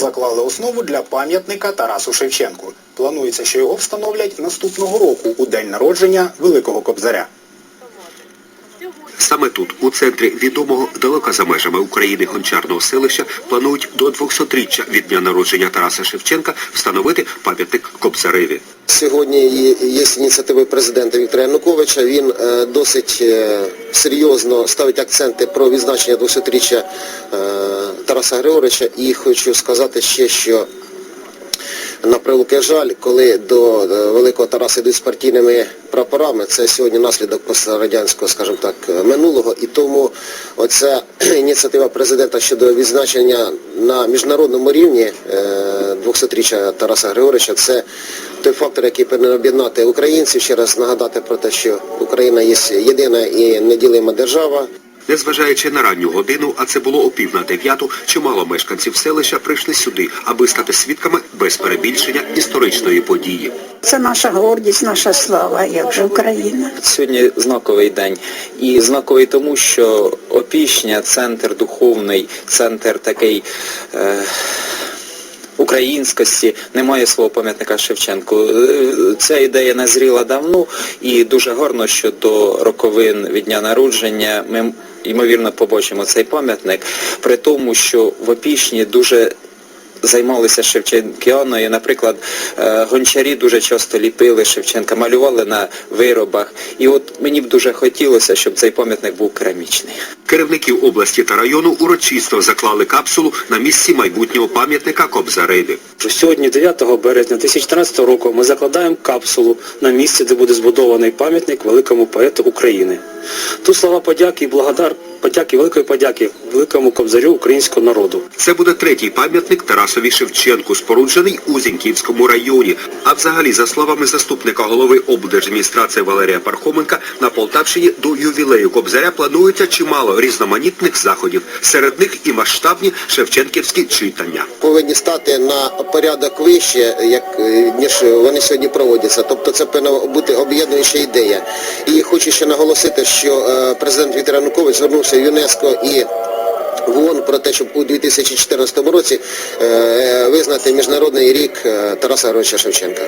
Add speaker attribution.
Speaker 1: Заклали основу для пам'ятника Тарасу Шевченку. Планується, що його встановлять наступного року у день народження Великого Кобзаря.
Speaker 2: Саме тут, у центрі відомого далеко за межами України гончарного селища, планують до 200-річчя від дня народження Тараса Шевченка встановити пам'ятник Кобзареві.
Speaker 3: Сьогодні є ініціативи президента Віктора Януковича. Він е, досить е, серйозно ставить акценти про відзначення 200-річчя е, Тараса Григоровича. І хочу сказати ще, що на превеликий жаль, коли до Великого Тараса йдуть з партійними прапорами, це сьогодні наслідок пострадянського, скажімо так, минулого. І тому оця ініціатива президента щодо відзначення на міжнародному рівні е, 200-річчя Тараса Григоровича, це той фактор, який повинен об'єднати українців, ще раз нагадати про те, що Україна є єдина і неділима держава.
Speaker 2: Незважаючи на ранню годину, а це було о пів на дев'яту, чимало мешканців селища прийшли сюди, аби стати свідками без перебільшення історичної події.
Speaker 4: Це наша гордість, наша слава, як же Україна.
Speaker 5: Сьогодні знаковий день. І знаковий тому, що Опішня, центр духовний, центр такий е, українськості, немає свого пам'ятника Шевченку. Е, Ця ідея назріла давно і дуже гарно, що до роковин від дня народження ми ймовірно побачимо цей пам'ятник, при тому, що в Опішні дуже займалися Шевченкіаною. Наприклад, е, гончарі дуже часто ліпили Шевченка, малювали на виробах. І от мені б дуже хотілося, щоб цей пам'ятник був керамічний.
Speaker 2: Керівників області та району урочисто заклали капсулу на місці майбутнього пам'ятника Кобзареві.
Speaker 6: Що Сьогодні, 9 березня 2014 року, ми закладаємо капсулу на місці, де буде збудований пам'ятник великому поету України. Тут слова подяки і благодар, подяки, великої подяки великому кобзарю українського народу.
Speaker 2: Це буде третій пам'ятник Тарасові Шевченку, споруджений у Зіньківському районі. А взагалі, за словами заступника голови облдержадміністрації Валерія Пархоменка, на Полтавщині до ювілею Кобзаря планується чимало різноманітних заходів. Серед них і масштабні шевченківські читання.
Speaker 3: повинні стати на порядок вище, як е, ніж вони сьогодні проводяться. Тобто це повинна бути об'єднуюча ідея. І хочу ще наголосити, що е, президент Віктор Янукович звернувся в ЮНЕСКО і в ООН про те, щоб у 2014 році е, визнати міжнародний рік е, Тараса Григоровича Шевченка.